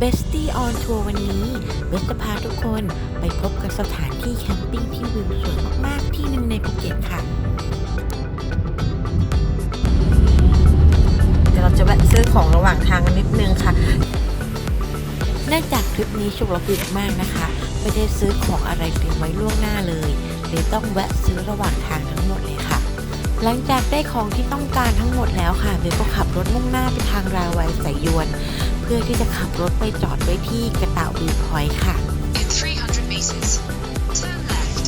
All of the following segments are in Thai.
Bestie on Tour วันนี้เบสจะพาทุกคนไปพบกับสถานที่แคมปิ้งที่วิวสวยมากๆที่หนึ่งในภูเก็ตค่ะเดี๋ยวเราจะแวะซื้อของระหว่างทางกันนิดนึงค่ะเนื่องจากทริปนี้ฉุกระหุกมากนะคะ ไม่ได้ซื้อของอะไรเตรียมไว้ล่วงหน้าเลยเลยต้องแวะซื้อระหว่างทางทั้งหมดเลยค่ะ หลังจากได้ของที่ต้องการทั้งหมดแล้วค่ะเบลก็ขับรถมุ่งหน้าไปทางราวัยสายยวนเพื่อที่จะขับรถไปจอดไว้ที่กระต่ายวิวพอยต์ค่ะ In 300 meters, turn left.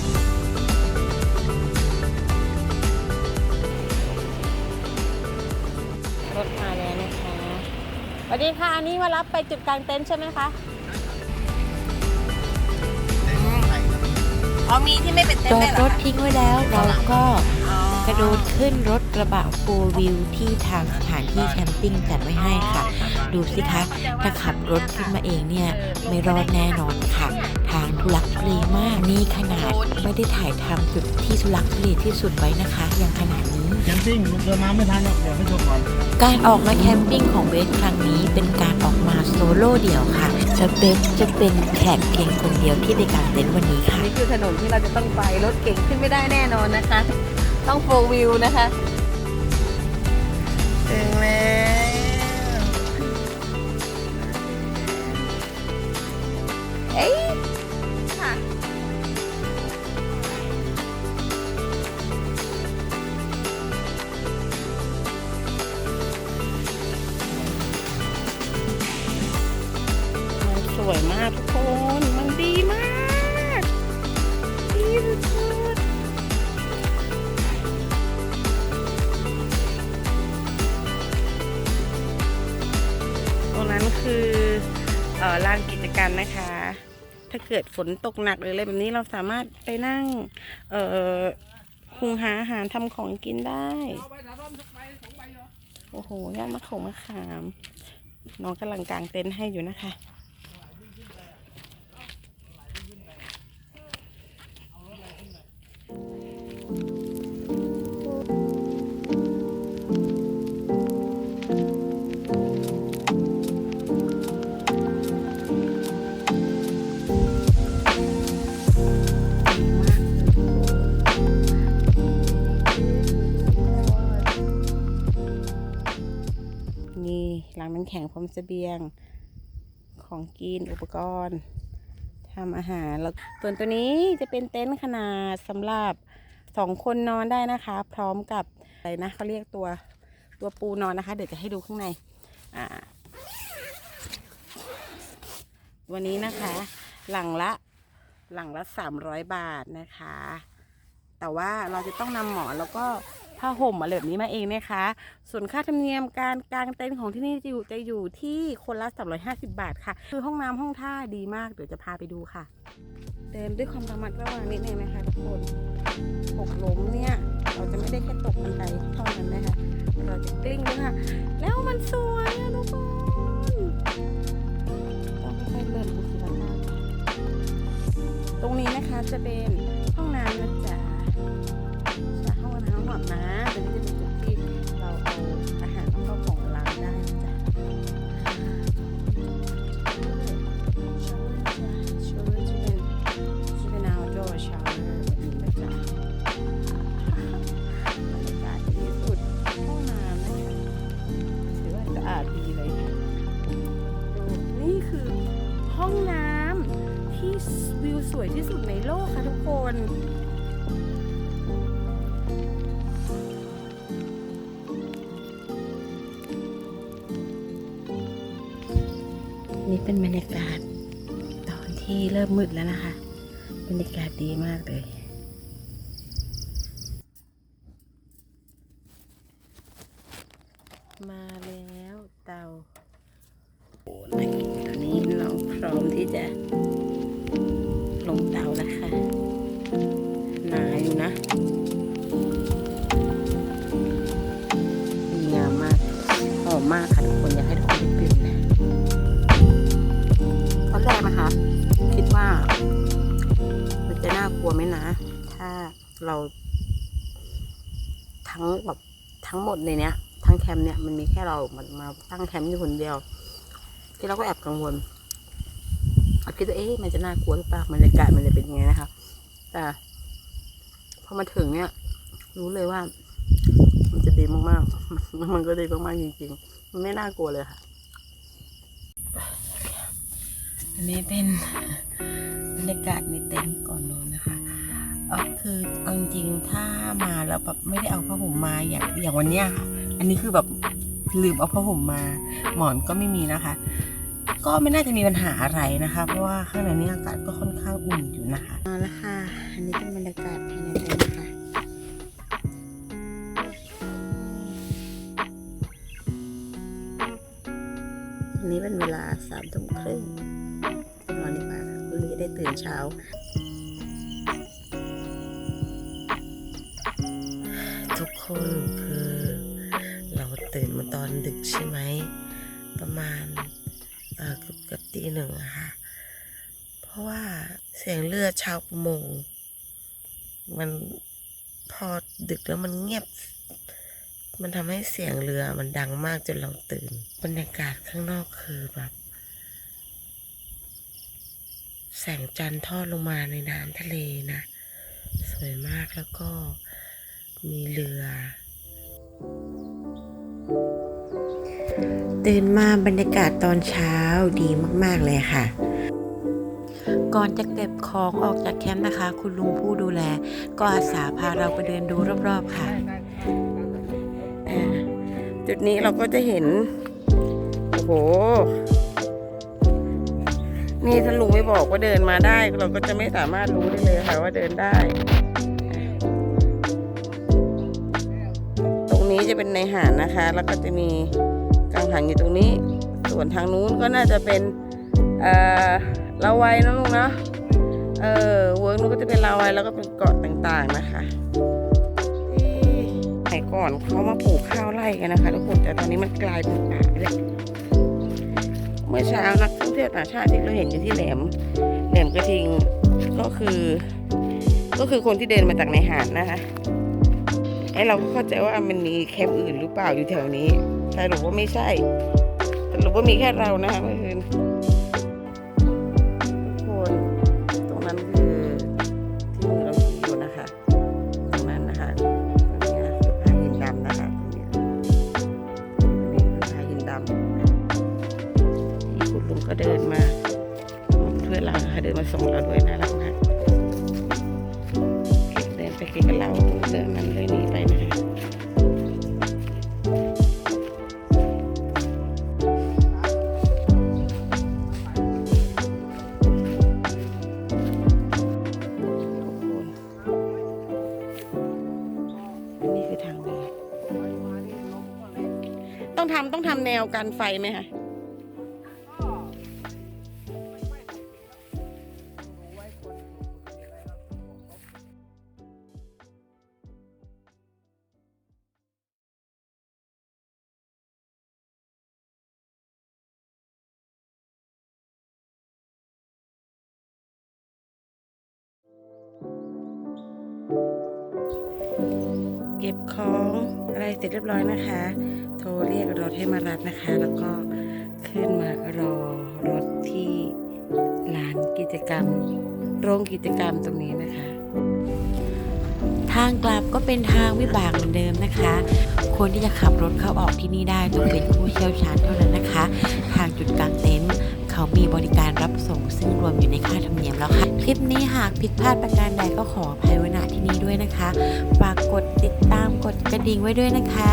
รถมาแล้วนะคะสวัสดีค่ะ อันนี้มารับไปจุดกลางเต็นท์ใช่ไหมคะอ๋อมีที่ไม่เป็นเต็นจท์อได้ดเหรรอถคะ ทิ้งไว้แล้วเราก็อ๋อ กระโดดขึ้นรถกระบะโฟวิวที่ทางสถานที่แคมปิ้งจัดไว้ให้ค่ะ ดูสิคะ ถ้าขับรถขึ้นมาเองเนี่ย ไม่รอดแน่นอนค่ะ ทางทุลักทุเลมากนี่ขนาดไม่ได้ถ่ายทำจุดที่ทุลักทุเลที่สุดไว้นะคะ ยังขนาดนี้แคมปิ้งเดินมาไม่ทันหรอกเดี๋ยวให้ชมก่อนการออกมาแคมปิ้งของเบสครั้งนี้เป็นการออกมาโซโล่เดี่ยวค่ะและเบสจะเป็นแขกเพียงคนเดียวที่ไปกางเต็นท์วันนี้ค่ะนี่คือถนนที่เราจะต้องไปรถเก่งขึ้นไม่ได้แน่นอนนะคะ ต้องโฟวิวนะคะ ถึงแล้วเอ้ยค่ะมันสวยมากทุกคน มันดีมาก ลานกิจกรรมนะคะ ถ้าเกิดฝนตกหนักหรืออะไรแบบนี้เราสามารถไปนั่งเอ่อคุงหาอาหารทำของกินได้ โอ้โหย่างมะขงมะขาม น้องกำลังกางเต็นท์ให้อยู่นะคะ แข็งพร้อมเสบียง ของกินอุปกรณ์ทำอาหารแล้วส่วนตัวนี้จะเป็นเต็นท์ขนาดสำหรับสองคนนอนได้นะคะ พร้อมกับอะไรนะเขาเรียกตัวตัวปูนอนนะคะ เดี๋ยวจะให้ดูข้างในอ่าวันนี้นะคะ หลังละหลังละสามร้อยบาทนะคะ แต่ว่าเราจะต้องนำหมอนแล้วก็ ผ้าห่มอะไรแบบนี้มาเองนะคะ ส่วนค่าธรรมเนียมการกางเต็นท์ของที่นี่จะอยู่จะอยู่ที่คนละ 350 บาทค่ะ คือห้องน้ำห้องท่าดีมากเดี๋ยวจะพาไปดูค่ะ เดินด้วยความระมัดระวังนิดนึงนะคะทุกคนหกล้มเนี่ยเราจะไม่ได้แค่ตกบันไดเท่านั้นนะคะเราจะกลิ้งด้วยค่ะแล้วมันสวยอะทุกคนต้องค่อยๆเดินดูสิคะตรงนี้นะคะจะเป็น วิวสวยที่สุดในโลกค่ะทุกคน นี่เป็นบรรยากาศตอนที่เริ่มมืดแล้วนะคะ บรรยากาศดีมากเลยมาแล้วเตาโอ้ตอนนี้เราพร้อมที่จะ ลงเตาแล้วค่ะหนาอยู่นะดีงามมากหอมมากค่ะทุกคนอยากให้ทุกคนได้กลิ่นนะตอนแรกนะคะ คิดว่า มันจะน่ากลัวไหมนะ ถ้าเราทั้งแบบทั้งหมดในเนี้ย ทั้งแคมป์เนี่ยมันมีแค่เรามันมาตั้งแคมป์อยู่คนเดียว ที่เราก็แอบกังวล เราคิดว่าเอ๊ะมันจะน่ากลัวหรือเปล่าบรรยากาศมันจะเป็นยังไงนะคะ แต่พอมาถึงเนี่ย รู้เลยว่า มันจะดีมากๆ มันก็ดีมากๆจริงๆ มันไม่น่ากลัวเลยค่ะ อันนี้เป็นบรรยากาศในเต็นท์ก่อนนอนนะคะเออคือเอาจริงๆถ้ามาแล้วแบบไม่ได้เอาผ้าห่มมาอย่างอย่างวันเนี้ยค่ะ อันนี้คือแบบลืมเอาผ้าห่มมา หมอนก็ไม่มีนะคะ ก็ไม่น่าจะมีปัญหาอะไรนะคะ เพราะว่าข้างในนี้อากาศก็ค่อนข้างอุ่นอยู่นะคะเอาละค่ะ อันนี้เป็นบรรยากาศภายในเต็นท์ค่ะอันนี้เป็นเวลาสามทุ่มครึ่งนอนดีกว่าพรุ่งนี้จะได้ตื่นเช้า ทุกคนคือ เราตื่นมาตอนดึกใช่ไหม ประมาณ เกือบเกือบตีหนึ่งอะค่ะเพราะว่าเสียงเรือชาวประมง มันพอดึกแล้วมันเงียบ มันทำให้เสียงเรือมันดังมากจนเราตื่น บรรยากาศข้างนอกคือแบบ แสงจันทร์ทอดลงมาในน้ำทะเลนะ สวยมากแล้วก็มีเรือ ตื่นมาบรรยากาศตอนเช้าดีมากๆเลยค่ะ ก่อนจะเก็บของออกจากแคมป์นะคะ คุณลุงผู้ดูแล ก็อาสาพาเราไปเดินดูรอบๆค่ะอ่าจุดนี้เราก็จะเห็น โอ้โห นี่ถ้าลุงไม่บอกว่าเดินมาได้ เราก็จะไม่สามารถรู้ได้เลยค่ะว่าเดินได้ ตรงนี้จะเป็นในหาดนะคะ แล้วก็จะมี กังหันอยู่ตรงนี้ ส่วนทางนู้นก็น่าจะเป็นเอ่อลาวัยนะลุงเนาะเออเวิร์กนู้นก็จะเป็นลาวัยแล้วก็เป็นเกาะต่างๆนะคะที่ก่อนเขามาปลูกข้าวไร่กันนะคะทุกคนแต่ตอนนี้มันกลายเป็นป่าไปแล้วเมื่อเช้านักท่องเที่ยวต่างชาติที่เราเห็นอยู่ที่แหลมแหลมกระทิงก็คือ ก็คือคนที่เดินมาจากในหาดนะคะไอเราก็เข้าใจว่ามันมีแคมป์อื่นหรือเปล่าอยู่แถวนี้ สรุปว่าไม่ใช่สรุปว่ามีแค่เรานะคะเมื่อคืนทุกคนตรงนั้นคือที่มือเราชี้อยู่นะคะ ตรงนั้นนะคะตรงนี้คือพาหินดำนะคะตรงนี้ตรงนี้คือพาหินดำนี่คุณลุงก็เดินมาเพื่อนเราค่ะเดินมาส่งเราด้วยนะรักมากเดินไปกินกับเรา คือทางเดินต้องทำต้องทำแนวกันไฟไหมคะ เก็บของอะไรเสร็จเรียบร้อยนะคะ โทรเรียกรถให้มารับนะคะ แล้วก็ขึ้นมารอรถที่ลานกิจกรรม โรงกิจกรรมตรงนี้นะคะ ทางกลับก็เป็นทางวิบากเหมือนเดิมนะคะ คนที่จะขับรถเข้าออกที่นี่ได้ต้องเป็นผู้เชี่ยวชาญเท่านั้นนะคะ ทางจุดกลางเต็นท์เขามีบริการรับส่งซึ่งรวมอยู่ในค่าธรรมเนียมแล้วค่ะ คลิปนี้หากผิดพลาดประการใดก็ขออภัยไว้ นี้ด้วยนะคะ ฝากกดติดตามกดกระดิ่งไว้ด้วยนะคะ